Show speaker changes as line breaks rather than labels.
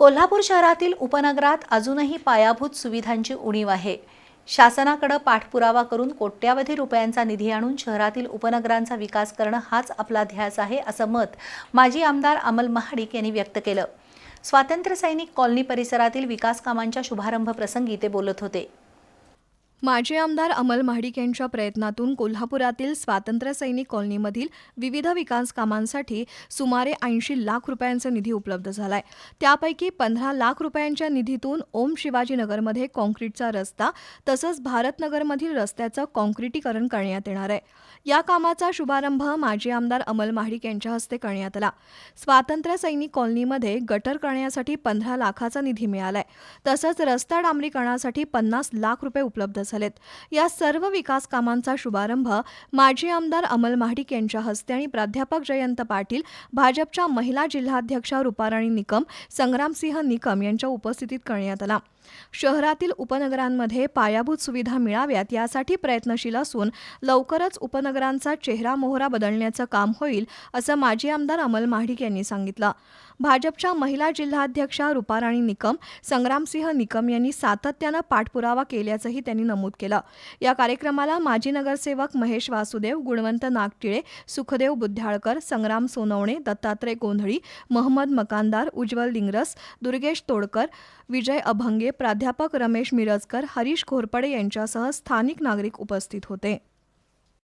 कोल्हापूर शहरातील उपनगरात अजूनही पायाभूत सुविधांची उणीव आहे. शासनाकडे पाठपुरावा करून कोट्यावधी रुपयांचा निधी आणून शहरातील उपनगरांचा विकास करणं हाच आपला ध्यास आहे असं मत माजी आमदार अमल महाडिक यांनी व्यक्त केलं. स्वातंत्र्य सैनिक कॉलनी परिसरातील विकास कामांच्या शुभारंभ प्रसंगी ते बोलत होते.
माजी आमदार अमल महाडिक यांच्या प्रयत्नातून कोल्हापुरातील स्वातंत्र्य सैनिक कॉलनीमधील विविध विकास कामांसाठी सुमारे ऐंशी लाख रुपयांचा निधी उपलब्ध झालाय. त्यापैकी पंधरा लाख रुपयांच्या निधीतून ओम शिवाजीनगरमध्ये कॉन्क्रीटचा रस्ता तसंच भारतनगरमधील रस्त्याचं कॉन्क्रिटीकरण करण्यात येणार आहे. या कामाचा शुभारंभ माजी आमदार अमल महाडिक यांच्या हस्ते करण्यात आला. स्वातंत्र्य सैनिक कॉलनीमध्ये गटर करण्यासाठी पंधरा लाखाचा निधी मिळालाय. तसंच रस्ता डांबरीकरणासाठी पन्नास लाख रुपये उपलब्ध झालेत. या सर्व विकास कामांचा शुभारंभ माजी आमदार अमल महाडिक यांच्या हस्ते आणि प्राध्यापक जयंत पाटील भाजपच्या महिला जिल्हाध्यक्षा रुपाराणी निकम संग्रामसिंह निकम यांच्या उपस्थितीत करण्यात आला. शहरातील उपनगरांमध्ये पायाभूत सुविधा मिळाव्यात यासाठी प्रयत्नशील असून लवकरच उपनगरांचा चेहरा मोहरा बदलण्याचं काम होईल असं माजी आमदार अमल महाडिक यांनी सांगितलं. भाजपच्या महिला जिल्हाध्यक्षा रुपाराणी निकम संग्रामसिंह निकम यांनी सातत्यानं पाठपुरावा केल्याचंही त्यांनी नमूद केलं. या कार्यक्रमाला माजी नगरसेवक महेश वासुदेव गुणवंत नागटिळे सुखदेव बुद्ध्याळकर संग्राम सोनवणे दत्तात्रय गोंधळी महम्मद मकानदार उज्ज्वल लिंगरस दुर्गेश तोडकर विजय अभंगे प्राध्यापक रमेश मिरजकर हरीश घोरपडे यांच्यासह स्थानिक नागरिक उपस्थित होते.